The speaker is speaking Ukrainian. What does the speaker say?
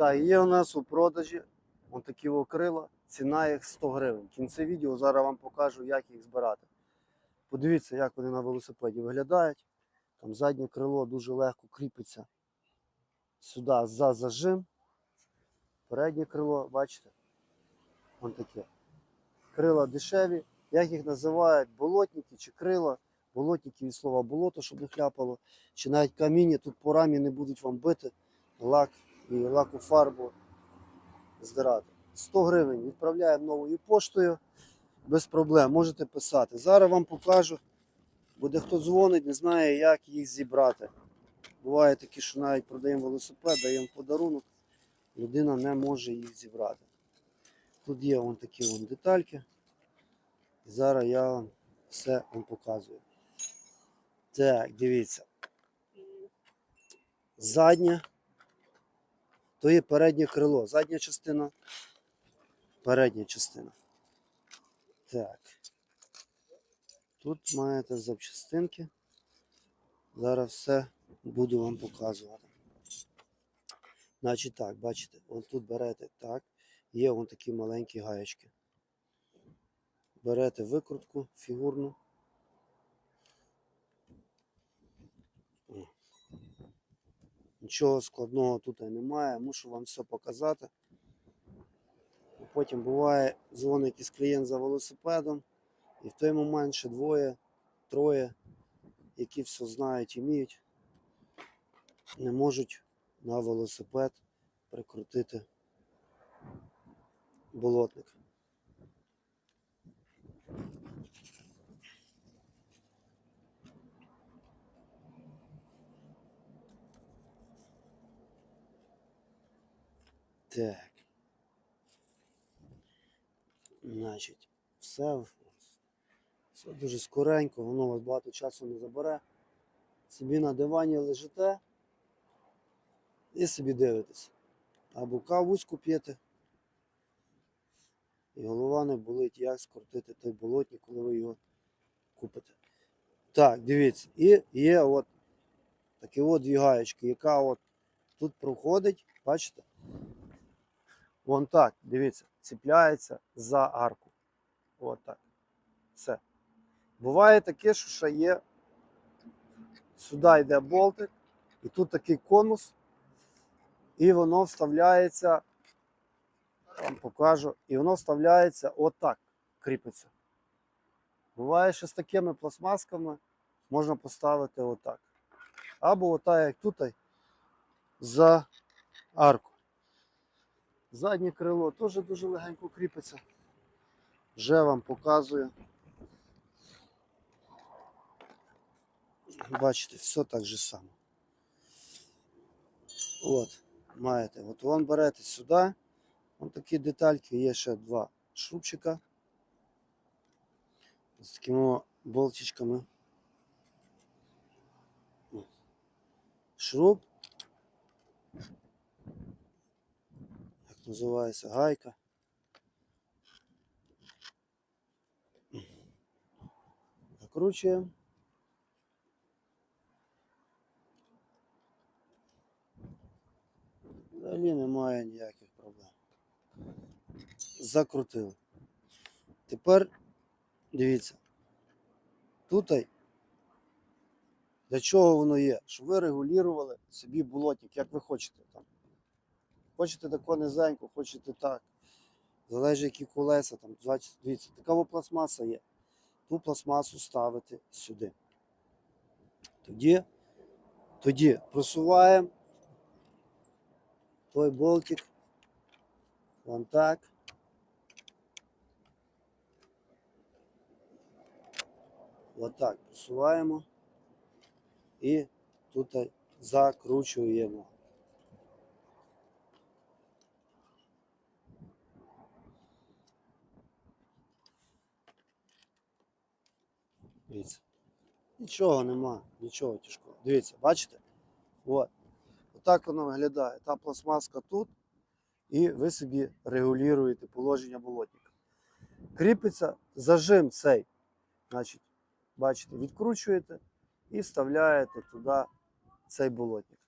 Так, є у нас у продажі такі о крила, ціна їх 100 гривень. В кінці відео зараз вам покажу, як їх збирати. Подивіться, як вони на велосипеді виглядають. Там заднє крило дуже легко кріпиться сюди за зажим. Переднє крило, бачите? Ось таке. Крила дешеві. Як їх називають? Болотники чи крила. Болотники від слова болото, щоб не хляпало. Чи навіть каміння тут по рамі не будуть вам бити. Лак і лаку фарбу здирати. 100 гривень відправляємо новою поштою. Без проблем. Можете писати. Зараз вам покажу. Буде хто дзвонить, не знає, як їх зібрати. Буває такі, що навіть продаємо велосипед, даємо подарунок, людина не може їх зібрати. Тут є вон такі вон детальки. Зараз я вам все вам показую. Так, дивіться. Заднє. То є переднє крило. Задня частина. Передня частина. Так. Тут маєте запчастинки. Зараз все буду вам показувати. Значить так, бачите, от тут берете так, є вон такі маленькі гаєчки. Берете викрутку фігурну. Нічого складного тут немає, мушу вам все показати. Потім буває, дзвонить якийсь клієнт за велосипедом, і в той момент ще двоє, троє, які все знають і вміють, не можуть на велосипед прикрутити болотник. Так. Значить, все, все дуже скоренько, воно вас багато часу не забере. Собі на дивані лежите і собі дивитесь. Або кавуську п'єте. І голова не болить, як скрутити той болотник, коли ви його купите. Так, дивіться, і є от такі от дві гаєчки, яка от тут проходить, бачите? Вон так, дивіться, ціпляється за арку. От так. Все. Буває таке, що ще є. Сюди йде болтик, і тут такий конус, і воно вставляється, вам покажу, і воно вставляється отак, кріпиться. Буває, що з такими пластмасками можна поставити отак. Або отак, як тут, за арку. Заднє крило теж дуже легенько кріпиться. Вже вам показую. Бачите, все так же само. От, маєте. От вон берете сюди. Вон такі детальки, є ще два шрубчика. З такими болтичками. Шруб. Називається гайка. Закручуємо. Взагалі немає ніяких проблем. Закрутили. Тепер дивіться. Тут для чого воно є? Щоб ви регулювали собі болотник, як ви хочете там. Хочете тако низенько, хочете так. Залежить, які колеса там. Дивіться, така пластмаса є. Ту пластмасу ставити сюди. Тоді, тоді просуваємо той болтик. Вон так. От так просуваємо і тут закручуємо. Дивіться. Нічого нема, нічого тяжкого. Дивіться, бачите? От. Отак воно виглядає. Та пластмаска тут, і ви собі регулюєте положення болотника. Кріпиться зажим цей. Значить, бачите, відкручуєте і вставляєте туди цей болотник.